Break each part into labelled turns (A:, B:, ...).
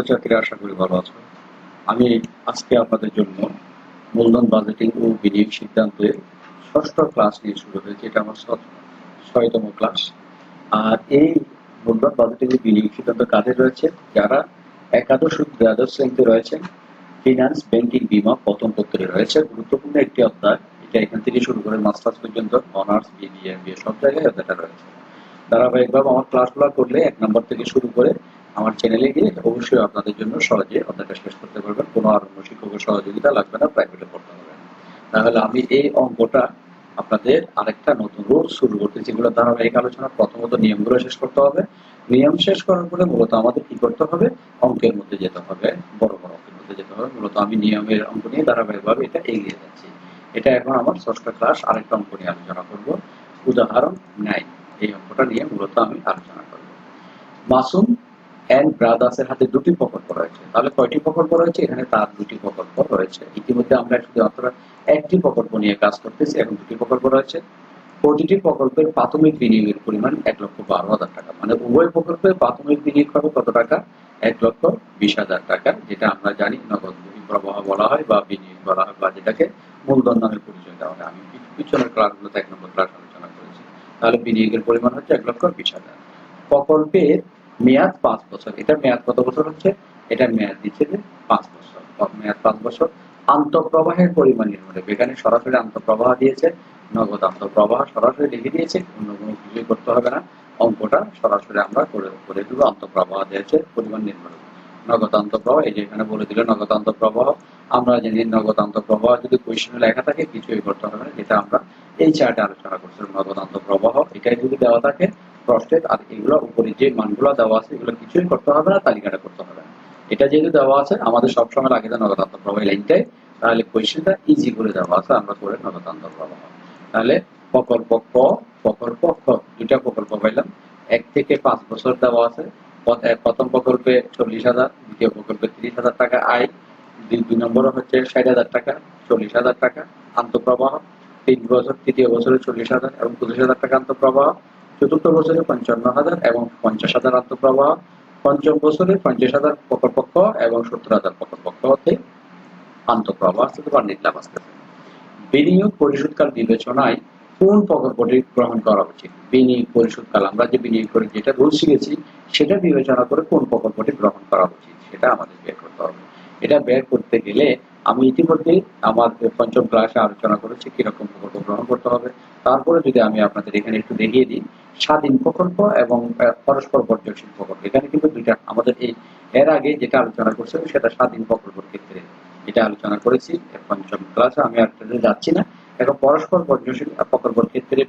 A: ছাত্রছাত্রীরা আশা করি ভালো আছো। আমি আজকে আপনাদের জন্য মূলধন বাজেটিং ও বিনিয়োগ সিদ্ধান্তের ষষ্ঠ ক্লাস নিয়ে শুরু হয়েছে, এটা আমার ছয়তম ক্লাস আর এই মূলধন বাজেটিং বিনিয়োগ সিদ্ধান্ত কাদের রয়েছে? যারা একাদশ দ্বাদশ শ্রেণীতে রয়েছেন ফিনান্স ব্যাংকিং বিমা, প্রথম পত্রে রয়েছে। গুরুত্বপূর্ণ একটি অধ্যায়, এটা এখান থেকে শুরু করে মাস্টার্স পর্যন্ত অনার্স বিডি এমবিএ সব জায়গায় অধ্যায়টা রয়েছে। ধারাবাহিকভাবে আমার ক্লাসগুলো করলে এক নম্বর থেকে শুরু করে আমার চ্যানেলে গিয়ে অবশ্যই আপনাদের জন্য সহজে অধ্যায়টা শেষ করতে পারবেন। কোনো আর অন্য শিক্ষকের সহযোগিতা লাগবে না প্রাইভেটে পড়তে হবে। তাহলে আমি এই অঙ্কটা আপনাদের আরেকটা নতুন রোল শুরু করতেছি এগুলো ধারাবাহিক আলোচনা, প্রথমত নিয়মগুলো শেষ করতে হবে। নিয়ম শেষ করার পরে মূলত আমাদের কি করতে হবে? অঙ্কের মধ্যে যেতে হবে, বড় বড় অঙ্কের মধ্যে যেতে হবে। মূলত আমি নিয়মের অঙ্ক নিয়ে ধারাবাহিকভাবে এটা এগিয়ে যাচ্ছি। এটা এখন আমার ষষ্ঠ ক্লাস, আরেকটা অঙ্ক নিয়ে আলোচনা করব। উদাহরণ নাই এই অঙ্কটা নিয়ে মূলত আমি আলোচনা করব। মাসুম অ্যান্ড ব্রাদার্সের হাতে দুটি প্রকল্প রয়েছে। তাহলে কয়টি প্রকল্প রয়েছে? এখানে তার দুটি প্রকল্প রয়েছে। ইতিমধ্যে আমরা শুধুমাত্র একটি প্রকল্প নিয়ে কাজ করতেছি এখন দুটি প্রকল্প রয়েছে। প্রতিটি প্রকল্পের প্রাথমিক বিনিয়োগের পরিমাণ এক লক্ষ বারো হাজার টাকা। মানে উভয় প্রকল্পের প্রাথমিক বিনিয়োগ হবে কত টাকা? এক লক্ষ বিশ হাজার টাকা, যেটা আমরা জানি নগদ প্রবাহ বলা হয় বা বিনিয়োগ বলা হয় বা যেটাকে মূলধন নামে পরিচয় দেওয়া হয়। আমি পিছ- পিছনের ক্লাসগুলোতে এক নম্বর ক্লাস আলোচনা করেছি। তাহলে বিনিয়োগের পরিমাণ হচ্ছে এক লক্ষ বিশ হাজার। প্রকল্পের মেয়াদ পাঁচ বছর। এটার মেয়াদ কত বছর হচ্ছে? এটা মেয়াদ দিচ্ছে যে পাঁচ বছর। মেয়াদ পাঁচ বছর আন্তঃপ্রবাহের পরিমাণ নির্ভর। এখানে সরাসরি আন্তঃপ্রবাহ দিয়েছে, নগদ আন্তঃপ্রবাহ সরাসরি লিখে দিয়েছে, অন্য কোনো কিছুই করতে হবে না। অঙ্কটা সরাসরি আমরা করে করে দেবো। আন্তঃপ্রবাহ দিয়েছে, পরিমাণ নির্ভর। নগদ আন্তঃপ্রবাহ, এই যে এখানে বলে দিল নগদ আন্তঃপ্রবাহ, আমরা জানি নগদ আন্তঃপ্রবাহ যদি কোয়েশনে লেখা থাকে কিছুই করতে হবে না, যেটা আমরা এই চার্টে আলোচনা করছিলাম, নগদ আন্তঃপ্রবাহ, এটাই যদি দেওয়া থাকে প্রস্টেট আর এগুলো উপরে যে মানগুলো দেওয়া আছে, এগুলো কিছুই করতে হবে না, তালিকাটা করতে হবে না। এটা যেহেতু দেওয়া আছে, আমাদের সবসময় লাগে যে নগদ আন্তঃপ্রবাহ এই লাইনটাই, তাহলে কোয়েশনটা ইজি করে দেওয়া আছে, আমরা করে নগদ আন্তঃপ্রবাহ তাহলে প্রকল্প ক, প্রকল্প খ, দুইটা প্রকল্প পাইলাম। এক থেকে পাঁচ বছর দেওয়া আছে। প্রথম প্রকল্পে চল্লিশ হাজার, দ্বিতীয় প্রকল্পে তিরিশ হাজার টাকা আয়। দুই নম্বর হচ্ছে ষাট হাজার টাকা, চল্লিশ হাজার টাকা আন্তঃপ্রবাহ। তিন বছর, তৃতীয় বছরে চল্লিশ হাজার এবং পঁচিশ হাজার টাকা আন্তঃপ্রবাহ। চতুর্থ বছরে পঞ্চান্ন হাজার এবং পঞ্চাশ হাজার আন্তঃপ্রবাহ পঞ্চম বছরে পঞ্চাশ হাজার প্রকল্পক্ষ এবং সত্তর হাজার প্রকল্পক্ষ হতে আন্তঃপ্রবাহ আসতে বা নির্লাভ আসতেছে বিনিয়োগ পরিশোধকাল বিবেচনায় কোন প্রকল্পটি গ্রহণ করা উচিত? বিনিয়োগ পরিশোধকাল, আমরা যে বিনিয়োগ করে যেটা রুল শিখেছি, সেটা বিবেচনা করে কোন প্রকল্পটি গ্রহণ করা উচিত, সেটা আমাদের বের করতে হবে। এটা বের করতে গেলে আমি ইতিমধ্যে আমার পঞ্চম ক্লাসে আলোচনা করেছি কীরকম প্রকল্প গ্রহণ করতে হবে। তারপরে যদি আমি আপনাদের এখানে একটু দেখিয়ে দিই, স্বাধীন প্রকল্প এবং পরস্পর পর্যবেক্ষণ প্রকল্প। এখানে কিন্তু দুইটা, আমাদের এই, এর আগে যেটা আলোচনা করছে সেটা স্বাধীন প্রকল্পের ক্ষেত্রে এটা আলোচনা করেছি। পঞ্চম ক্লাসে আমি আর যাচ্ছি না। এখন পরস্পর পর্যবেক্ষণ প্রকল্পের ক্ষেত্রে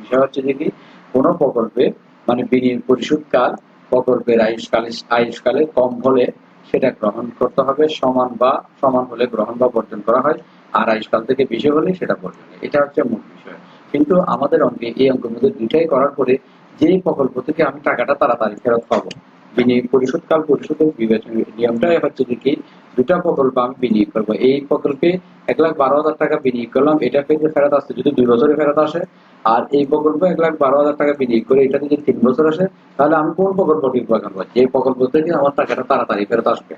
A: বিষয় হচ্ছে যে কি, কোনো প্রকল্পে মানে বিনিয়োগ পরিশোধকাল, প্রকল্পের আয়ুষ্কালে আয়ুষ্কালে কম হলে সেটা গ্রহণ করতে হবে, সমান বা, সমান হলে গ্রহণ বা বর্জন করা হয়। আর আয়ুষ্কাল থেকে বেশি হলে সেটা বর্জন এটা হচ্ছে মূল বিষয়। কিন্তু আমাদের অঙ্কে এই অঙ্কের মধ্যে দুইটাই করার পরে যে প্রকল্প থেকে আমি টাকাটা তাড়াতাড়ি ফেরত পাবো বিনিয়োগ পরিশোধকাল পরিশোধের বিবেচনা নিয়মটাই হচ্ছে কি দুটা প্রকল্প আমি বিনিয়োগ করব। এই প্রকল্পে এক লাখ বারো হাজার টাকা বিনিয়োগ করলাম, এটা থেকে ফেরত আসছে, যদি দুই বছরে ফেরত আসে। আর এই প্রকল্পে এক লাখ বারো হাজার টাকা বিনিয়োগ করে এটা যদি তিন বছর আসে, তাহলে আমি কোন প্রকল্পটি গ্রহণ করব? যে প্রকল্প থেকে আমার টাকাটা তাড়াতাড়ি ফেরত আসবে।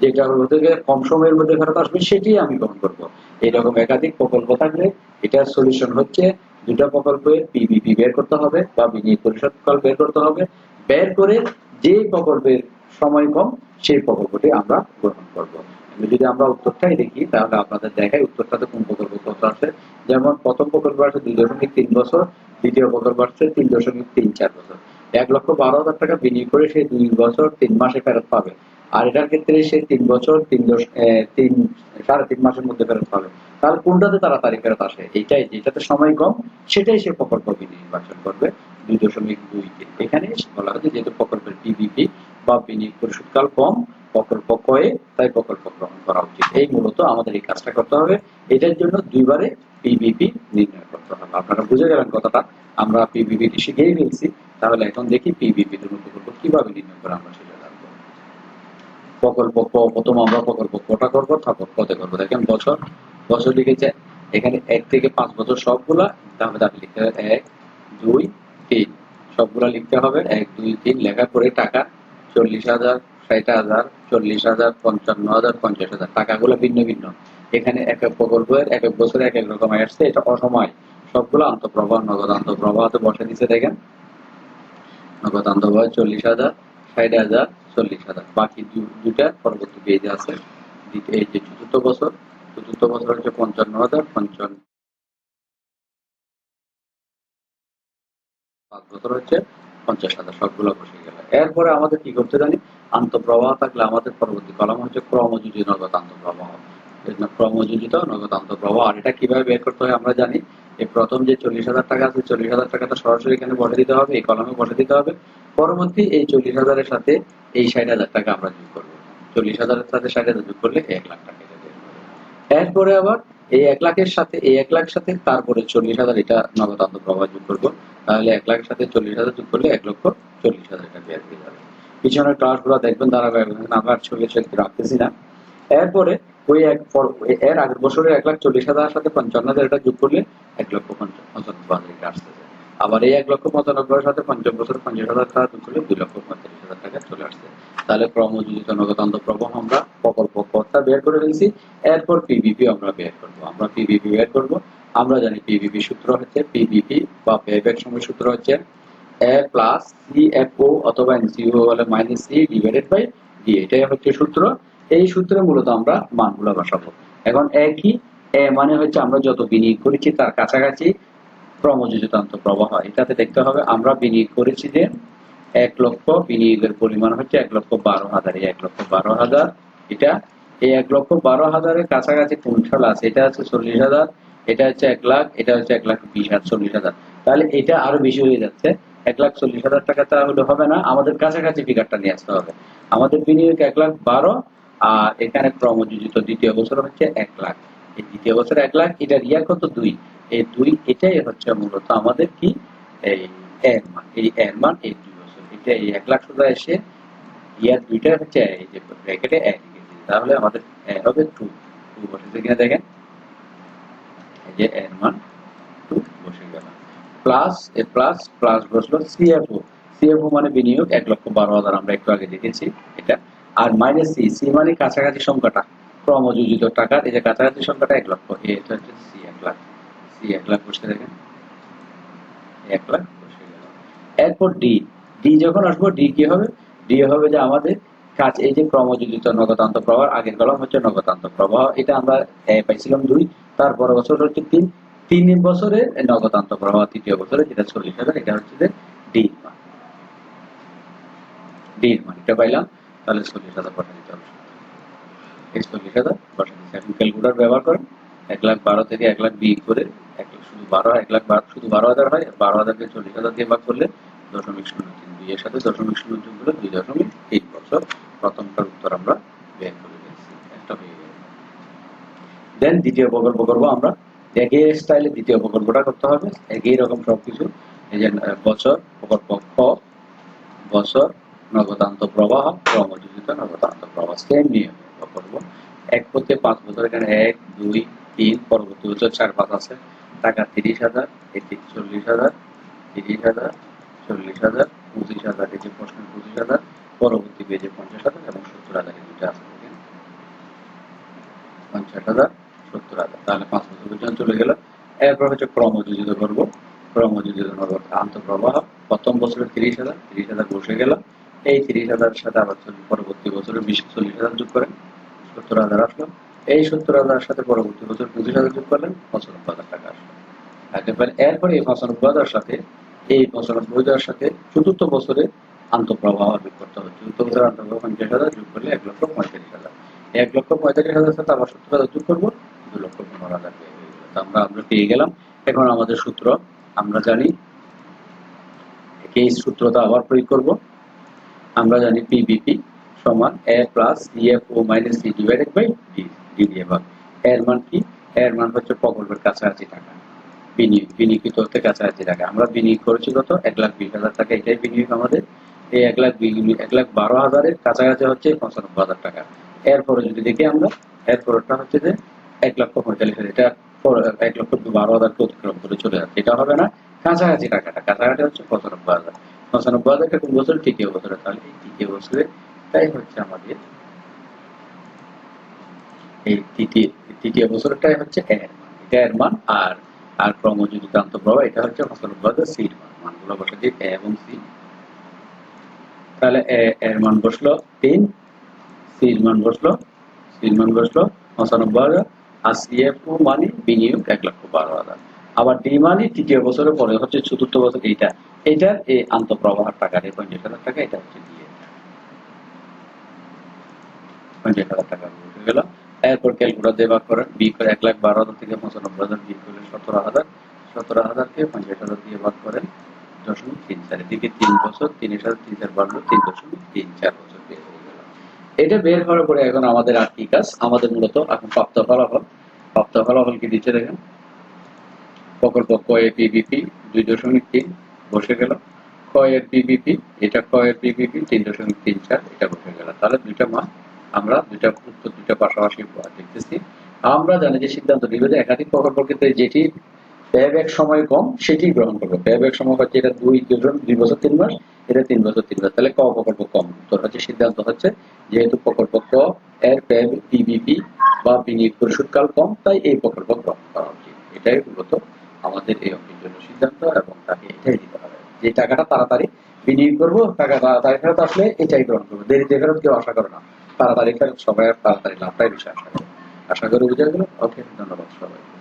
A: যে প্রকল্প থেকে কম সময়ের মধ্যে ফেরত আসবে, সেটি আমি গ্রহণ করব। এইরকম একাধিক প্রকল্প থাকলে এটার সলিউশন হচ্ছে দুটা প্রকল্পের পিবিপি বের করতে হবে বা বিনিয়োগ পরিষদ কাল বের করতে হবে। বের করে যে প্রকল্পের সময় কম, সেই প্রকল্পটি আমরা গ্রহণ করব। যদি আমরা উত্তরটাই দেখি, তাহলে আপনাদের দেখাই উত্তরটাতে কোন প্রকল্প কত আছে। যেমন, প্রথম প্রকল্প আছে দুই দশমিক তিন বছর, দ্বিতীয় প্রকল্প আছে তিন দশমিক তিন চার বছর। এক লক্ষ বারো হাজার টাকা বিনিয়োগ করে সে দুই বছর তিন মাসে ফেরত পাবে। আর এটার ক্ষেত্রে সে তিন বছর তিন দশ তিন, সাড়ে তিন মাসের মধ্যে ফেরত পাবে। তাহলে কোনটাতে তাড়াতাড়ি ফেরত আসে? এইটাই, যেটাতে সময় কম, সেটাই সে প্রকল্প নির্বাচন করবে। দুই দশমিক দুই তিন এখানে বলা হচ্ছে যেহেতু প্রকল্পের পিবিপি বা বিনিয়োগ পরিশোধকাল কম প্রকল্প কয়ে তাই প্রকল্প গ্রহণ করা উচিত। এই মূলত আমাদের এই কাজটা করতে হবে। এটার জন্য দুইবারে পিবিপি নির্ণয় করতে হবে। আপনারা বুঝে গেলেন কথাটা। আমরা পিবিপি শিখেই ফেলছি। তাহলে এখন দেখি পিবিপি দুটো প্রকল্প কীভাবে নির্ণয় করে আমরা সেটা জানব। প্রকল্প ক, প্রথম আমরা প্রকল্প কটা করব? তারপর কতে করব। দেখেন বছর বছর লিখেছে, এখানে এক থেকে পাঁচ বছর সবগুলা দামে দামে লিখতে হবে এক, দুই তিন সবগুলা লিখতে হবে। এক, দুই, তিন লেখার পরে টাকা, চল্লিশ হাজার, ষাট হাজার, চল্লিশ হাজার, পঞ্চান্ন হাজার, পঞ্চাশ হাজার। টাকাগুলো ভিন্ন ভিন্ন। এখানে এক এক প্রকল্পের, এক এক বছরে এক এক রকম আসছে। এটা অসময়। সবগুলো আন্তঃপ্রবাহ, নগদ আন্তঃপ্রবাহতে বসে দিচ্ছে দেখেন। নগদ আন্তঃপ্রবাহ চল্লিশ হাজার, ষাট হাজার, চল্লিশ হাজার। বাকি দুটা পরবর্তী পেজে আছে। এই যে চতুর্থ বছর চতুর্থ বছর হচ্ছে পঞ্চান্ন হাজার, পঞ্চান্ন পাঁচ বছর হচ্ছে পঞ্চাশ হাজার সবগুলো বসে গেল। এরপরে আমাদের কি করতে জানি? আন্তঃপ্রবাহ থাকলে আমাদের পরবর্তী কলম হচ্ছে ক্রমযোজী নগদ আন্তঃপ্রবাহ। ক্রমযোজিত নগদ আন্তঃপ্রবাহ, আর এটা কীভাবে বের করতে হয় আমরা জানি? এই প্রথম যে চল্লিশ হাজার টাকা আছে, চল্লিশ হাজার টাকাটা সরাসরি এখানে বসে দিতে হবে, এই কলমে বসে দিতে হবে। পরবর্তী এই চল্লিশ হাজারের সাথে এই ষাট হাজার টাকা আমরা যোগ করব। চল্লিশ হাজারের সাথে ষাট হাজার যোগ করলে এক লাখ টাকা। এরপরে আবার এই এক লাখের সাথে, এই এক লাখ সাথে তারপরে চল্লিশ হাজার, এটা নগদ আন্তঃপ্রবাহ যোগ করব। তাহলে এক লাখের সাথে চল্লিশ হাজার যোগ করলে এক লক্ষ চল্লিশ হাজার টাকা বের হয়ে যাবে। পিছনের ক্লাসগুলো দেখবেন, দাঁড়াবে আমার ছবি রাখতেছি না। এরপরে ওই এক এর আগের বছরের এক লাখ চল্লিশ হাজার সাথে পঞ্চান্ন হাজার এটা যোগ করলে এক লক্ষ পঞ্চান্ন হাজার টাকা আসতেছে আবার এই এক লক্ষ পঁচানব্বই সাথে পঞ্চম বছর পঞ্চাশ হাজার টাকা যোগ করলে দুই লক্ষ পঁয়তাল্লিশ হাজার টাকা চলে আসছে। তাহলে ক্রমযোজিত নগদান্ত প্রবাহ আমরা পথটা বের করে ফেলছি এরপর পিবিপি আমরা বের করব। আমরা পিবিপি বের করব। আমরা জানি পিবিপি সূত্র হচ্ছে পিবিপি বা পেব্যাক সময় সূত্র হচ্ছে A plus C F O অথবা এনসিও হলে minus C divided by D এটাই হচ্ছে সূত্র। এই সূত্রে মূলত আমরা মানগুলো বসাবো। এখন একই এ মানে হচ্ছে আমরা যত বিনিয়োগ করেছি তার কাছাকাছি ক্রমযোজিত প্রবাহ। এটাতে দেখতে হবে, আমরা বিনিয়োগ করেছি যে এক লক্ষ, বিনিয়োগের পরিমাণ হচ্ছে এক লক্ষ বারো হাজার। এক লক্ষ বারো হাজার, এটা এই এক লক্ষ বারো হাজারের কাছাকাছি কোনঠাল আছে। এটা হচ্ছে চল্লিশ হাজার, এটা হচ্ছে এক লাখ, এটা হচ্ছে এক লাখ বিশ হাজার চল্লিশ হাজার। তাহলে এটা আরও বেশি হয়ে যাচ্ছে। এক লাখ চল্লিশ হাজার টাকা তাহলে হবে না। আমাদের কাছাকাছি ফিগারটা নিয়ে আসতে হবে। আমাদের বিনিয়োগ এক লাখ বারো, আর এখানে ক্রমযোজিত দ্বিতীয় বছর হচ্ছে এক লাখ। এই দ্বিতীয় বছর এক লাখ, এটার ইয়ার কত? দুই। এই দুই, এটাই হচ্ছে মূলত আমাদের কি? এই এর মান। এই এর মান এই দুই বছর। এটা এই এক লাখ সোজা এসে, ইয়ার দুইটা হচ্ছে এই যে ব্র্যাকেটে এক। তাহলে আমাদের এ হবে টু টু বসেছে কিনা দেখেন। এই যে এর মান টু বসে গেল। প্লাস এ প্লাস প্লাস বসল সিএফও সিএফও মানে বিনিয়োগ, এক লক্ষ বারো হাজার আমরা একটু আগে দেখেছি এটা। আর মাইনাস সি সি মানে কাছাকাছি সংখ্যাটা। ক্রমযোজিত টাকার, এই যে কাছাকাছি সংখ্যাটা এক লক্ষ, এ এটা হচ্ছে সি এক লাখ। সি এক লাখ বসে দেখেন। এক লাখ বসে গেল। এরপর ডি ডি যখন আসব ডি কি হবে? ডি হবে যে আমাদের কাজ এই যে ক্রমযোজিত নগদান্ত প্রবাহ, আগের কলম হচ্ছে নগদান্ত প্রবাহ। এটা আমরা পাইছিলাম দুই। তারপর বছর হচ্ছে তিন। তিন বছরে নগদান্ত প্রবাহ, তৃতীয় বছরে যেটা চল্লিশ হাজার এটা হচ্ছে যে ডি এটা পাইলাম। তাহলে চল্লিশ হাজার পাঠা দিতে হবে। চল্লিশ হাজার পাঠা ব্যবহার করেন। এক লাখ বারো থেকে এক লাখ বিয়োগ করে এক লাখ শুধু বারো, এক লাখ বারো, শুধু বারো হাজার হয়। বারো হাজারকে চল্লিশ হাজার দিয়ে ভাগ করলে দশমিক শূন্য তিন দুই। এর সাথে দশমিক শূন্য করলে দুই দশমিক তিন বছর। প্রথমটার উত্তর আমরা বের করে দিয়েছি। একটা হয়ে গেল। দেন দ্বিতীয় প্রকল্প করব আমরা। একই স্টাইলে দ্বিতীয় প্রকল্পটা করতে হবে। একই রকম সবকিছু। এই যে বছর, প্রকল্প খ বছর, নগদান্ত প্রবাহ, ক্রমযোজিত নগদান্ত প্রবাহ সেম নিয়মে প্রকল্প এক হতে পাঁচ বছর, এখানে এক, দুই, তিন, পরবর্তী বছর চার, পাঁচ আছে। টাকা তিরিশ হাজার, এটি চল্লিশ হাজার, তিরিশ হাজার, চল্লিশ হাজার, পঁচিশ হাজার যে প্রশ্ন পঁচিশ হাজার পরবর্তী পেজে পঞ্চাশ হাজার এবং সত্তর হাজার এই দুটো আছে এখানে। পঞ্চাশ হাজার, সত্তর হাজার। তাহলে পাঁচ বছর পর্যন্ত চলে গেল এরপর হচ্ছে ক্রমযোজিত করব। ক্রমযোজিত প্রথম তিরিশ হাজার তিরিশ হাজার বসে গেল এই তিরিশ হাজারের সাথে আবার পরবর্তী বছরে বিশ, চল্লিশ হাজার যোগ করেন। সত্তর হাজার আসলো। এই সত্তর হাজারের সাথে পরবর্তী বছর পঁচিশ হাজার যোগ করলেন। পঁচানব্বই হাজার টাকা আসলো। একেবারে এরপরে এই পঁচানব্বই হাজার সাথে, এই পঁচানব্বই হাজার সাথে চতুর্থ বছরে আন্তঃপ্রবাহ করতে বছরে পঞ্চাশ হাজার যোগ করলে এক লক্ষ হাজার। এক লক্ষ হাজার সাথে সত্তর হাজার যোগ করব, দু লক্ষ পনেরো হাজার। আমরা আমরা পেয়ে গেলাম। এখন আমাদের সূত্র, আমরা জানি এই সূত্রটা আবার প্রয়োগ করব। আমরা জানি পিবিপি সমান A plus CF O minus C divided by D D এর মান কি? এর মান হচ্ছে প্রকল্পের কাছাকাছি টাকা। বিনিয়োগ কাছাকাছি টাকা। আমরা বিনিয়োগ করেছি কত? এক লাখ বিশ হাজার টাকা। এটাই বিনিয়োগ আমাদের। এই এক লাখ বিনিয়োগ এক লাখ বারো হাজারের কাছাকাছি হচ্ছে পঁচানব্বই হাজার টাকা। এরপরে যদি দেখি আমরা এরপরটা হচ্ছে যে এক লক্ষ পঁয়তাল্লিশ হাজার। এটা এক লক্ষ বারো হাজারকে অতিক্রম করে চলে যাচ্ছে। এটা হবে না কাছাকাছি টাকাটা, কাছাকাছি হচ্ছে পঁচানব্বই হাজার। পঁচানব্বই হাজারটা কোন বছর? তৃতীয় বছরে। তাহলে এই তৃতীয় বছরে বছরেরটাই হচ্ছে আমাদের এই তৃতীয় তৃতীয় বছরটাই হচ্ছে এর মান এটা এর মান আর আর ক্রমযুক্ত আন্তঃপ্রবাহ এটা হচ্ছে ফসলবাদ সির মান মানগুলো বসে এ এবং সি তাহলে এ, এর মান বসল তিন, সির মান বসল, সির মান বসল পঁচানব্বই হাজার। আর সিএফও মানে বিনিয়োগ এক লক্ষ বারো হাজার। আবার ডি মানে তৃতীয় বছরের পরে হচ্ছে চতুর্থ বছর এইটা, এইটার এই আন্তঃপ্রবাহ টাকা, এই পঞ্চাশ হাজার টাকা এটা হচ্ছে দিয়ে পঞ্চাশ হাজার টাকা গেল। এরপর ক্যালকুলেটর দিয়ে ভাগ করেন। বি করে এক লাখ বারো হাজার থেকে পঁচানব্বই হাজার, বিয়োগ করলে সতেরো হাজার। সতেরো হাজারকে পঞ্চাশ হাজার দিয়ে ভাগ করেন। দশমিক তিন চার এদিকে তিন বছর তিনের সাথে তিন চার বাড়লো তিন দশমিক তিন চার বছর বের হয়ে গেল। এটা বের হওয়ার পরে এখন আমাদের আর কি কাজ? আমাদের মূলত এখন প্রাপ্ত ফলাফল। প্রাপ্ত ফলাফল কি দিচ্ছে দেখেন? প্রকল্প কয়ের দুই দশমিক তিন বসে গেল। কয়ের এটা কয়ের তিন দশমিক তিন চার, এটা বসে গেল। তাহলে দুইটা মান, আমরা দুইটা উত্তর, দুইটা পাশাপাশি দেখতেছি। আমরা জানি যে সিদ্ধান্ত নিবে একাধিক প্রকল্প ক্ষেত্রে যেটি ব্যয়ব্যাক সময় কম সেটি গ্রহণ করবে। ব্যয়ব্যাক সময় হচ্ছে এটা দুই দুজন দুই বছর, তিন মাস, এটা তিন বছর, তিন মাস। তাহলে ক প্রকল্প কম। তোর হচ্ছে সিদ্ধান্ত হচ্ছে, যেহেতু প্রকল্প ক এর ব্যয় পিবিপি বা বিনিয়োগ পরিশোধকাল কম, তাই এই প্রকল্প গ্রহণ করা উচিত। এটাই মূলত আমাদের এই অঙ্কের জন্য সিদ্ধান্ত এবং তাকে এটাই দিতে হবে। যে টাকাটা তাড়াতাড়ি বিনিয়োগ করব, টাকা তাড়াতাড়ি ফেরত আসলে এটাই গ্রহণ করব। দেরিতে ফেরত কেউ আশা করে না। তাড়াতাড়ি ফেরত, সবাই তাড়াতাড়ি লাভটাই বেশি আশা করে। আশা করি বুঝে গেল। ওকে, ধন্যবাদ সবাই